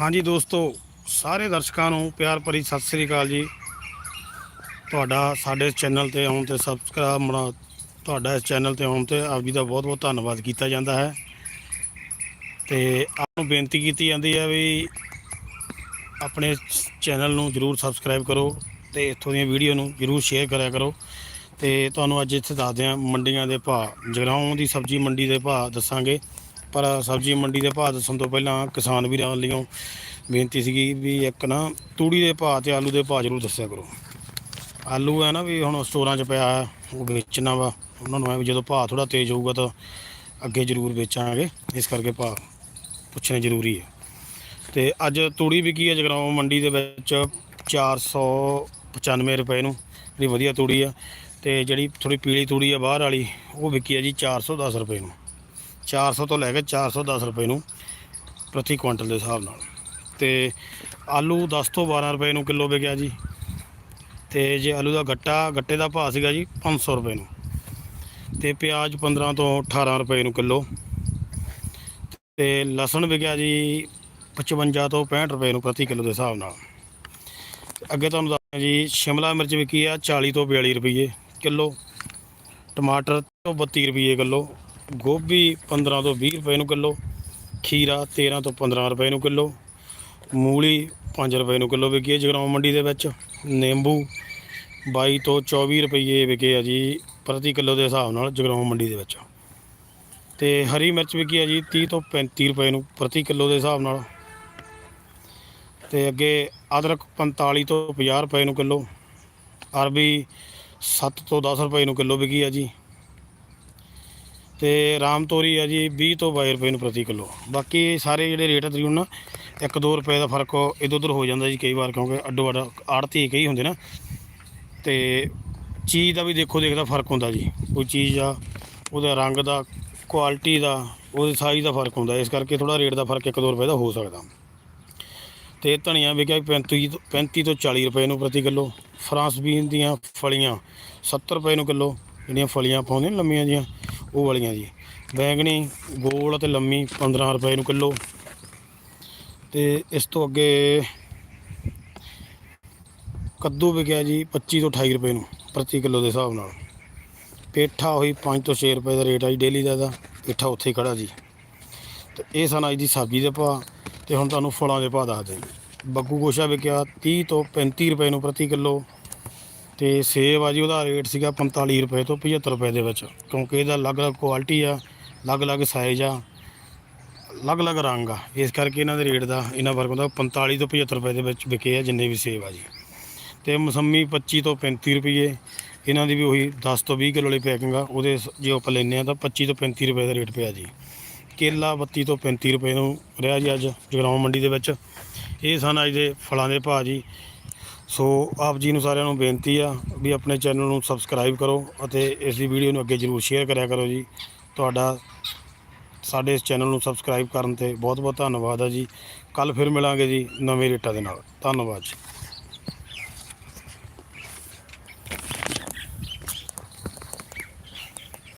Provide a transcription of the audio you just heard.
ਹਾਂਜੀ ਦੋਸਤੋ, ਸਾਰੇ ਦਰਸ਼ਕਾਂ ਨੂੰ ਪਿਆਰ ਭਰੀ ਸਤਿ ਸ੍ਰੀ ਅਕਾਲ ਜੀ। ਤੁਹਾਡਾ ਸਾਡੇ ਚੈਨਲ ਤੇ ਆਉਣ ਤੇ ਸਬਸਕ੍ਰਾਈਬ ਮਨਾ ਤੁਹਾਡਾ ਇਸ ਚੈਨਲ ਤੇ ਆਉਣ ਤੇ ਆਪ ਜੀ ਦਾ ਬਹੁਤ ਬਹੁਤ ਧੰਨਵਾਦ ਕੀਤਾ ਜਾਂਦਾ ਹੈ। ਤੇ ਆਪ ਨੂੰ ਬੇਨਤੀ ਕੀਤੀ ਜਾਂਦੀ ਹੈ ਵੀ ਆਪਣੇ ਚੈਨਲ ਨੂੰ ਜਰੂਰ ਸਬਸਕ੍ਰਾਈਬ ਕਰੋ ਤੇ ਇੱਥੋਂ ਦੀਆਂ ਵੀਡੀਓ ਨੂੰ ਜਰੂਰ ਸ਼ੇਅਰ ਕਰਿਆ ਕਰੋ। ਤੇ ਤੁਹਾਨੂੰ ਅੱਜ ਇੱਥੇ ਦੱਸਦੇ ਹਾਂ ਮੰਡੀਆਂ ਦੇ ਭਾਅ, ਜਗਰਾਉਂ ਦੀ ਸਬਜ਼ੀ ਮੰਡੀ ਦੇ ਭਾਅ ਦੱਸਾਂਗੇ। ਪਰ ਸਬਜ਼ੀ ਮੰਡੀ ਦੇ ਭਾਅ ਦੱਸਣ ਤੋਂ ਪਹਿਲਾਂ ਕਿਸਾਨ ਵੀਰਾਂ ਵੱਲੋਂ ਬੇਨਤੀ ਸੀਗੀ ਵੀ ਇੱਕ ਨਾ ਤੂੜੀ ਦੇ ਭਾਅ ਤੇ ਆਲੂ ਦੇ ਭਾਅ ਜਰੂਰ ਦੱਸਿਆ ਕਰੋ। ਆਲੂ ਹੈ ਨਾ ਵੀ ਹੁਣ ਸਟੋਰਾਂ 'ਚ ਪਿਆ ਹੈ, ਉਹ ਵੇਚਣਾ ਵਾ। ਉਹਨਾਂ ਨੂੰ ਐ ਵੀ ਜਦੋਂ ਭਾਅ ਥੋੜਾ ਤੇਜ਼ ਹੋਊਗਾ ਤਾਂ ਅੱਗੇ ਜਰੂਰ ਵੇਚਾਂਗੇ ਇਸ ਕਰਕੇ ਭਾਅ ਪੁੱਛਣੇ ਜ਼ਰੂਰੀ ਹੈ। ਤੇ ਅੱਜ ਤੂੜੀ ਵਿਕੀ ਹੈ ਜਗਰਾਉਂ ਮੰਡੀ ਦੇ ਵਿੱਚ 495 ਰੁਪਏ ਨੂੰ ਜਿਹੜੀ ਵਧੀਆ ਤੂੜੀ ਆ। ਤੇ ਜਿਹੜੀ ਥੋੜੀ ਪੀਲੀ ਤੂੜੀ ਆ ਬਾਹਰ ਵਾਲੀ ਉਹ ਵਿਕੀ ਹੈ ਜੀ 410 ਰੁਪਏ ਨੂੰ। 400 ਤੋਂ ਲੈ ਕੇ 410 ਰੁਪਏ ਨੂੰ ਪ੍ਰਤੀ ਕੁਇੰਟਲ ਦੇ ਹਿਸਾਬ ਨਾਲ। ਤੇ ਆਲੂ 10 ਤੋਂ 12 ਰੁਪਏ ਨੂੰ ਕਿਲੋ ਵਿਕਿਆ ਜੀ। ਤੇ ਜੇ ਆਲੂ ਦਾ ਗੱਟਾ, ਗੱਟੇ ਦਾ ਭਾਅ ਸੀਗਾ ਜੀ 500 ਰੁਪਏ ਨੂੰ। ਤੇ ਪਿਆਜ਼ 15 ਤੋਂ 18 ਰੁਪਏ ਨੂੰ ਕਿਲੋ। ਤੇ ਲਸਣ ਵਿਕਿਆ ਜੀ 55 ਤੋਂ 65 ਰੁਪਏ ਨੂੰ ਪ੍ਰਤੀ ਕਿਲੋ ਦੇ ਹਿਸਾਬ ਨਾਲ। ਅੱਗੇ ਤੁਹਾਨੂੰ ਦੱਸਦਾ ਜੀ, ਸ਼ਿਮਲਾ ਮਿਰਚ ਵਿਕੀ ਆ 40 ਤੋਂ 42 ਰੁਪਏ ਕਿਲੋ। ਟਮਾਟਰ ਤੋਂ 32 ਰੁਪਏ ਕਿਲੋ। ਗੋਭੀ 15 ਤੋਂ 20 ਰੁਪਏ ਨੂੰ ਕਿਲੋ, ਖੀਰਾ 13 ਤੋਂ 15 ਰੁਪਏ ਨੂੰ ਕਿਲੋ, ਮੂਲੀ 5 ਰੁਪਏ ਨੂੰ ਕਿਲੋ ਵਿਕੀ ਹੈ ਜਗਰਾਉਂ ਮੰਡੀ ਦੇ ਵਿੱਚ। ਨਿੰਬੂ 22 ਤੋਂ 24 ਰੁਪਏ ਵਿਕੇ ਆ ਜੀ ਪ੍ਰਤੀ ਕਿਲੋ ਦੇ ਹਿਸਾਬ ਨਾਲ ਜਗਰਾਉਂ ਮੰਡੀ ਦੇ ਵਿੱਚ। ਤੇ ਹਰੀ ਮਿਰਚ ਵਿਕੀ ਆ ਜੀ 30 ਤੋਂ 35 ਰੁਪਏ ਨੂੰ ਪ੍ਰਤੀ ਕਿਲੋ ਦੇ ਹਿਸਾਬ ਨਾਲ। ਤੇ ਅੱਗੇ ਅਦਰਕ 45 ਤੋਂ 50 ਰੁਪਏ ਨੂੰ ਕਿਲੋ, ਅਰਬੀ 7 ਤੋਂ 10 ਰੁਪਏ ਨੂੰ ਕਿਲੋ ਵਿਕੀ ਆ ਜੀ। ਤੇ ਰਾਮ ਤੋਰੀ ਆ ਜੀ 20 ਤੋਂ 22 ਰੁਪਏ ਨੂੰ ਪ੍ਰਤੀ ਕਿਲੋ। ਬਾਕੀ ਸਾਰੇ ਜਿਹੜੇ ਰੇਟ ਆ ਤਕਰੀਬਨ ਨਾ 1-2 ਰੁਪਏ ਦਾ ਫ਼ਰਕ ਇਧਰ ਉਧਰ ਹੋ ਜਾਂਦਾ ਜੀ ਕਈ ਵਾਰ, ਕਿਉਂਕਿ ਅੱਡੋ ਅੱਡ ਆੜਤੀ ਕਈ ਹੁੰਦੇ ਨਾ। ਤੇ ਚੀਜ਼ ਦਾ ਵੀ ਦੇਖੋ ਦੇਖਦਾ ਫ਼ਰਕ ਹੁੰਦਾ ਜੀ। ਕੋਈ ਚੀਜ਼ ਆ, ਉਹਦਾ ਰੰਗ ਦਾ, ਕੁਆਲਿਟੀ ਦਾ, ਉਹਦੇ ਸਾਈਜ਼ ਦਾ ਫ਼ਰਕ ਹੁੰਦਾ। ਇਸ ਕਰਕੇ ਥੋੜਾ ਰੇਟ ਦਾ ਫ਼ਰਕ 1-2 ਰੁਪਏ ਦਾ ਹੋ ਸਕਦਾ। ਤੇ ਧਨੀਆ ਵਿਕਿਆ 35 ਤੋਂ 35 ਤੋਂ 40 ਰੁਪਏ ਨੂੰ ਪ੍ਰਤੀ ਕਿਲੋ। ਫਰਾਂਸ ਬੀਨ ਦੀਆਂ ਫਲੀਆਂ 70 ਰੁਪਏ ਨੂੰ ਕਿਲੋ। ਜਿਹੜੀਆਂ ਫਲੀਆਂ ਪਾਉਂਦੇ ਲੰਮੀਆਂ ਜੀਆਂ ਉਹ ਵਾਲੀਆਂ ਜੀ। ਬੈਂਗਣੀ, ਗੋਲ ਅਤੇ ਲੰਮੀ 15 ਰੁਪਏ ਨੂੰ ਕਿਲੋ। ਤੇ ਇਸ ਤੋਂ ਅੱਗੇ ਕੱਦੂ ਵਿਕਿਆ ਜੀ 25 ਤੋਂ 28 ਰੁਪਏ ਨੂੰ ਪ੍ਰਤੀ ਕਿਲੋ ਦੇ ਹਿਸਾਬ ਨਾਲ। ਪੇਠਾ ਹੋਈ 5 ਤੋਂ 6 ਰੁਪਏ ਦਾ ਰੇਟ ਆ ਜੀ ਡੇਲੀ ਦਾ ਦਾ ਪੇਠਾ ਉੱਥੇ ਹੀ ਖੜਾ ਜੀ। ਤੇ ਇਹ ਸਨ ਅੱਜ ਦੀ ਸਬਜ਼ੀ ਦੇ ਭਾਅ। ਤੇ ਹੁਣ ਤੁਹਾਨੂੰ ਫਲਾਂ ਦੇ ਭਾਅ ਦੱਸਦੇ ਜੀ ਬੱਗੂ ਗੋਸ਼ਾ ਵਿਕਿਆ 30 ਤੋਂ 35 ਰੁਪਏ ਨੂੰ ਪ੍ਰਤੀ ਕਿਲੋ। ਤੇ ਸੇਬ ਆ ਜੀ, ਉਹਦਾ ਰੇਟ ਸੀਗਾ 45 ਰੁਪਏ ਤੋਂ 75 ਰੁਪਏ ਦੇ ਵਿੱਚ। ਕਿਉਂਕਿ ਇਹਦਾ ਅਲੱਗ-ਅਲੱਗ ਕੁਆਲਿਟੀ ਆ, ਅਲੱਗ-ਅਲੱਗ ਸਾਈਜ਼ ਆ, ਅਲੱਗ-ਅਲੱਗ ਰੰਗ ਆ। ਇਸ ਕਰਕੇ ਇਹਨਾਂ ਦੇ ਰੇਟ ਦਾ, ਇਹਨਾਂ ਫ਼ਰਕ ਹੁੰਦਾ 45 ਤੋਂ 75 ਰੁਪਏ ਦੇ ਵਿੱਚ ਵਿਕੇ ਆ ਜਿੰਨੇ ਵੀ ਸੇਬ ਆ ਜੀ। ਤੇ ਮਸੰਮੀ 25 ਤੋਂ 35 ਰੁਪਏ ਇਹਨਾਂ ਦੀ ਵੀ ਉਹੀ 10 ਤੋਂ 20 ਕਿਲੋ ਵਾਲੀ ਪੈਕਿੰਗ ਆ, ਉਹਦੇ ਜੇ ਆਪਾਂ ਲੈਂਦੇ ਆ ਤਾਂ 25 ਤੋਂ 35 ਰੁਪਏ ਦਾ ਰੇਟ ਪਿਆ ਜੀ। ਕੇਲਾ 32 ਤੋਂ 35 ਰੁਪਏ ਨੂੰ ਰਿਹਾ ਜੀ ਅੱਜ, ਜਗਰਾਉਂ ਮੰਡੀ ਦੇ ਵਿੱਚ। ਇਹ ਸਨ ਅੱਜ ਦੇ ਫਲਾਂ ਦੇ ਭਾਅ ਜੀ। ਸੋ ਆਪ ਜੀ ਨੂੰ ਸਾਰਿਆਂ ਨੂੰ ਬੇਨਤੀ ਆ ਵੀ ਆਪਣੇ ਚੈਨਲ ਨੂੰ ਸਬਸਕ੍ਰਾਈਬ ਕਰੋ ਅਤੇ ਇਸ ਦੀ ਵੀਡੀਓ ਨੂੰ ਅੱਗੇ ਜਰੂਰ ਸ਼ੇਅਰ ਕਰਿਆ ਕਰੋ ਜੀ। ਤੁਹਾਡਾ ਸਾਡੇ ਇਸ ਚੈਨਲ ਨੂੰ ਸਬਸਕ੍ਰਾਈਬ ਕਰਨ ਤੇ ਬਹੁਤ ਬਹੁਤ ਧੰਨਵਾਦ ਆ ਜੀ। ਕੱਲ ਫਿਰ ਮਿਲਾਂਗੇ ਜੀ ਨਵੇਂ ਰੇਟਾਂ ਦੇ ਨਾਲ। ਧੰਨਵਾਦ ਜੀ।